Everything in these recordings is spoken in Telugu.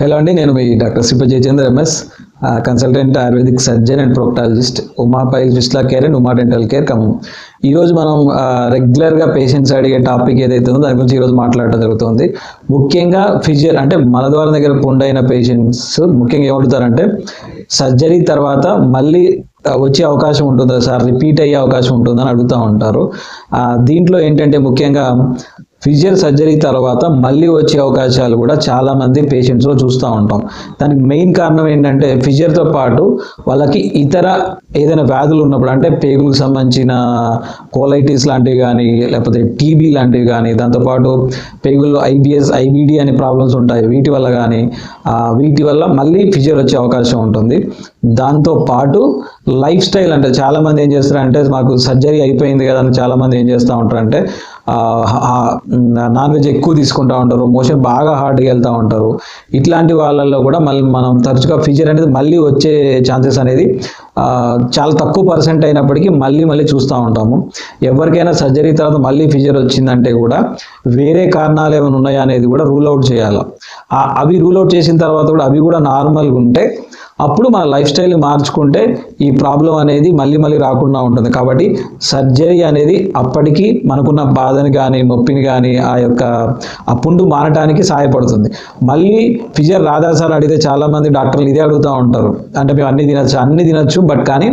హలో అండి నేను మీ doctor Sripa Jayachandra MS consultant ayurvedic surgeon and proctologist Uma pile care and Uma dental care Khammam ఈరోజు మనం రెగ్యులర్గా పేషెంట్స్ అడిగే టాపిక్ ఏదైతే ఉందో దాని గురించి ఈరోజు మాట్లాడటం జరుగుతుంది. ముఖ్యంగా ఫిజియర్ అంటే మలద్వారం దగ్గర పుండైన పేషెంట్స్ ముఖ్యంగా ఏమడుగుతారంటే సర్జరీ తర్వాత మళ్ళీ వచ్చే అవకాశం ఉంటుందా సార్? రిపీట్ అయ్యే అవకాశం ఉంటుందని అడుగుతూ ఉంటారు. దీంట్లో ఏంటంటే ముఖ్యంగా ఫిజియల్ సర్జరీ తర్వాత మళ్ళీ వచ్చే అవకాశాలు కూడా చాలామంది పేషెంట్స్లో చూస్తూ ఉంటాం. దానికి మెయిన్ కారణం ఏంటంటే ఫిజియర్తో పాటు వాళ్ళకి ఇతర ఏదైనా వ్యాధులు ఉన్నప్పుడు అంటే పేగులకు సంబంధించిన కోలైటిస్ లాంటివి కానీ లేకపోతే టీబీ లాంటివి కానీ దాంతోపాటు పేగుల్లో ఐబిఎస్ ఐబిడి అనే ప్రాబ్లమ్స్ ఉంటాయి. వీటి వల్ల కానీ వీటి వల్ల మళ్ళీ ఫిజియర్ వచ్చే అవకాశం ఉంటుంది. దాంతో పాటు లైఫ్ స్టైల్ అంటే చాలామంది ఏం చేస్తారంటే మాకు సర్జరీ అయిపోయింది కదా అని చాలామంది ఏం చేస్తూ ఉంటారంటే నాన్ వెజ్ ఎక్కువ తీసుకుంటూ ఉంటారు మోషన్ బాగా హార్డ్గా వెళ్తూ ఉంటారు. ఇట్లాంటి వాళ్ళల్లో కూడా మళ్ళీ మనం తరచుగా ఫిజియర్ అనేది మళ్ళీ వచ్చే ఛాన్సెస్ అనేది చాలా తక్కువ పర్సెంట్ అయినప్పటికీ మళ్ళీ మళ్ళీ చూస్తూ ఉంటాము. ఎవరికైనా సర్జరీ తర్వాత మళ్ళీ ఫిజియర్ వచ్చిందంటే కూడా వేరే కారణాలు ఏమైనా ఉన్నాయా అనేది కూడా రూల్ అవుట్ చేయాలి. అవి రూల్ అవుట్ చేసిన తర్వాత కూడా అవి కూడా నార్మల్గా ఉంటే అప్పుడు మన లైఫ్ స్టైల్ మార్చుకుంటే ఈ ప్రాబ్లం అనేది మళ్ళీ మళ్ళీ రాకుండా ఉంటుంది. కాబట్టి సర్జరీ అనేది అప్పటికి మనకున్న బాధని కానీ నొప్పిని కానీ ఆ యొక్క ఆ పుండు మారటానికి సహాయపడుతుంది. మళ్ళీ ఫిజర్ రాదా సార్ అడిగితే చాలామంది డాక్టర్లు ఇదే అడుగుతూ ఉంటారు. అంటే మేము అన్ని తినచ్చు అన్ని తినచ్చు బట్ కానీ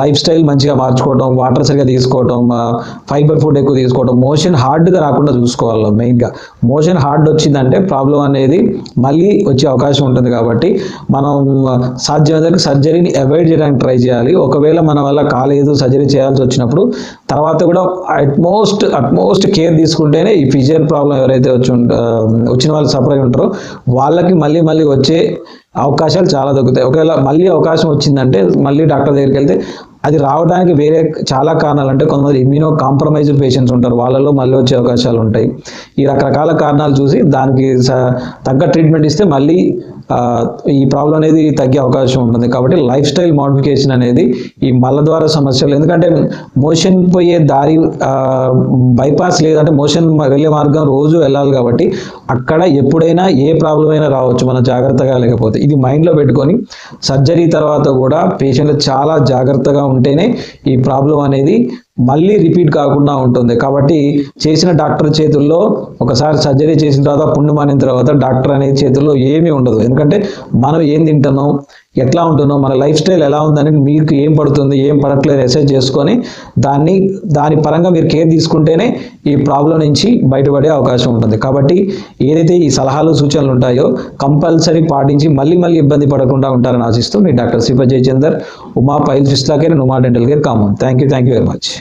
లైఫ్ స్టైల్ మంచిగా మార్చుకోవడం వాటర్ సరిగా తీసుకోవడం ఫైబర్ ఫుడ్ ఎక్కువ తీసుకోవడం మోషన్ హార్డ్గా రాకుండా చూసుకోవాలి మెయిన్గా. మోషన్ హార్డ్ వచ్చిందంటే ప్రాబ్లం అనేది మళ్ళీ వచ్చే అవకాశం ఉంటుంది కాబట్టి మనం సాధ్యమైనంత సర్జరీని అవాయిడ్ చేయడానికి ట్రై చేయాలి. ఒకవేళ మన వల్ల కాలేదు సర్జరీ చేయాల్సి వచ్చినప్పుడు తర్వాత కూడా అట్మోస్ట్ అట్మోస్ట్ కేర్ తీసుకుంటేనే ఈ ఫిజియల్ ప్రాబ్లం ఎవరైతే వచ్చి వచ్చిన వాళ్ళు సఫర్ అయి ఉంటారో వాళ్ళకి మళ్ళీ మళ్ళీ వచ్చే అవకాశాలు చాలా తగ్గుతాయి ఒకవేళ మళ్ళీ అవకాశం వచ్చిందంటే మళ్ళీ డాక్టర్ దగ్గరికి వెళ్తే అది రావడానికి వేరే చాలా కారణాలు అంటే కొంతమంది ఇమ్యూనో కాంప్రమైజ్డ్ పేషెంట్స్ ఉంటారు. వాళ్ళలో మళ్ళీ వచ్చే అవకాశాలు ఉంటాయి. ఈ రకరకాల కారణాలు చూసి దానికి స- తగ్గ ట్రీట్మెంట్ ఇస్తే మళ్ళీ ఈ ప్రాబ్లం అనేది తగ్గే అవకాశం ఉంటుంది. కాబట్టి లైఫ్ స్టైల్ మోడిఫికేషన్ అనేది ఈ మల ద్వారా సమస్యలు ఎందుకంటే మోషన్ పోయే దారి బైపాస్ లేదంటే మోషన్ వెళ్ళే మార్గం రోజు వెళ్ళాలి కాబట్టి అక్కడ ఎప్పుడైనా ఏ ప్రాబ్లం అయినా రావచ్చు మనం జాగ్రత్తగా లేకపోతే. ఇది మైండ్లో పెట్టుకొని సర్జరీ తర్వాత కూడా పేషెంట్లు చాలా జాగ్రత్తగా ఉంటేనే ఈ ప్రాబ్లం అనేది మళ్ళీ రిపీట్ కాకుండా ఉంటుంది. కాబట్టి చేసిన డాక్టర్ చేతుల్లో ఒకసారి సర్జరీ చేసిన తర్వాత పుండు మానిన తర్వాత డాక్టర్ అనే చేతుల్లో ఏమీ ఉండదు. ఎందుకంటే మనం ఏం తింటున్నాం ఎట్లా ఉంటున్నాం మన లైఫ్ స్టైల్ ఎలా ఉందని మీకు ఏం పడుతుంది ఏం పడట్లేదు ఎసెస్ చేసుకొని దాన్ని దాని పరంగా మీరు కేర్ తీసుకుంటేనే ఈ ప్రాబ్లం నుంచి బయటపడే అవకాశం ఉంటుంది. కాబట్టి ఏదైతే ఈ సలహాలు సూచనలు ఉంటాయో కంపల్సరీ పాటించి మళ్ళీ మళ్ళీ ఇబ్బంది పడకుండా ఉంటారని ఆశిస్తూ మీ doctor Sripa Jayachander Uma pile fistula care Uma dental care common thank you thank you very much